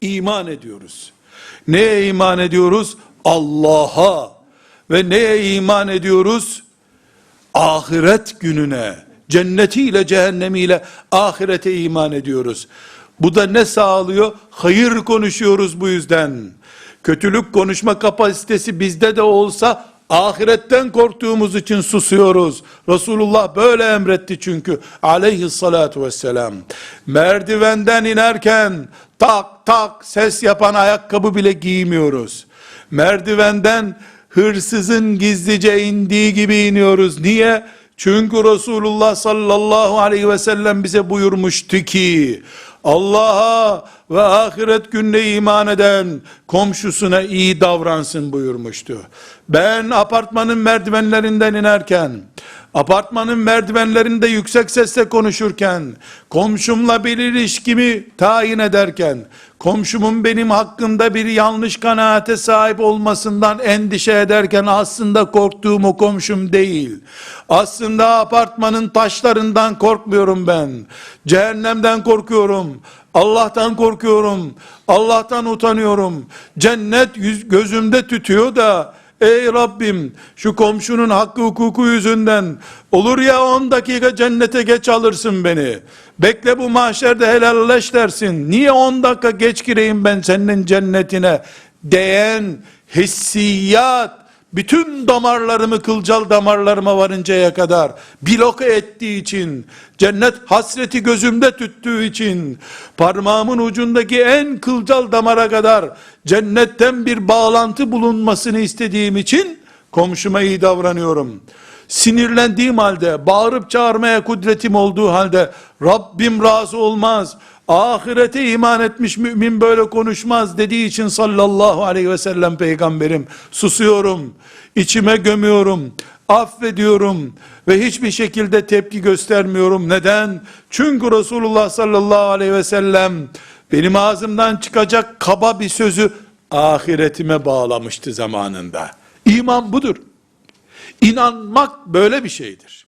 iman ediyoruz. Neye iman ediyoruz? Allah'a. Ve neye iman ediyoruz? Ahiret gününe, cennetiyle cehennemiyle ahirete iman ediyoruz. Bu da ne sağlıyor? Hayır konuşuyoruz bu yüzden. Kötülük konuşma kapasitesi bizde de olsa ahiretten korktuğumuz için susuyoruz. Resulullah böyle emretti çünkü aleyhissalatu vesselam. Merdivenden inerken tak tak ses yapan ayakkabı bile giymiyoruz. Merdivenden hırsızın gizlice indiği gibi iniyoruz. Niye? Çünkü Resulullah sallallahu aleyhi ve sellem bize buyurmuştu ki Allah'a ve ahiret gününe iman eden komşusuna iyi davransın buyurmuştu. Ben apartmanın merdivenlerinden inerken apartmanın merdivenlerinde yüksek sesle konuşurken, komşumla bir ilişkimi tayin ederken, komşumun benim hakkımda bir yanlış kanaate sahip olmasından endişe ederken aslında korktuğum o komşum değil. Aslında apartmanın taşlarından korkmuyorum ben. Cehennemden korkuyorum. Allah'tan korkuyorum. Allah'tan utanıyorum. Cennet yüz, gözümde tütüyor da Ey Rabbim şu komşunun hakkı hukuku yüzünden olur ya 10 dakika cennete geç alırsın beni. Bekle bu mahşerde helalleş dersin. Niye 10 dakika geç gireyim ben senin cennetine diyen hissiyat bütün damarlarımı kılcal damarlarıma varıncaya kadar bloke ettiği için, cennet hasreti gözümde tüttüğü için, parmağımın ucundaki en kılcal damara kadar cennetten bir bağlantı bulunmasını istediğim için komşuma iyi davranıyorum. Sinirlendiğim halde, bağırıp çağırmaya kudretim olduğu halde Rabbim razı olmaz. Ahirete iman etmiş mümin böyle konuşmaz dediği için sallallahu aleyhi ve sellem peygamberim susuyorum, içime gömüyorum, affediyorum ve hiçbir şekilde tepki göstermiyorum. Neden? Çünkü Resulullah sallallahu aleyhi ve sellem benim ağzımdan çıkacak kaba bir sözü ahiretime bağlamıştı zamanında. İman budur. İnanmak böyle bir şeydir.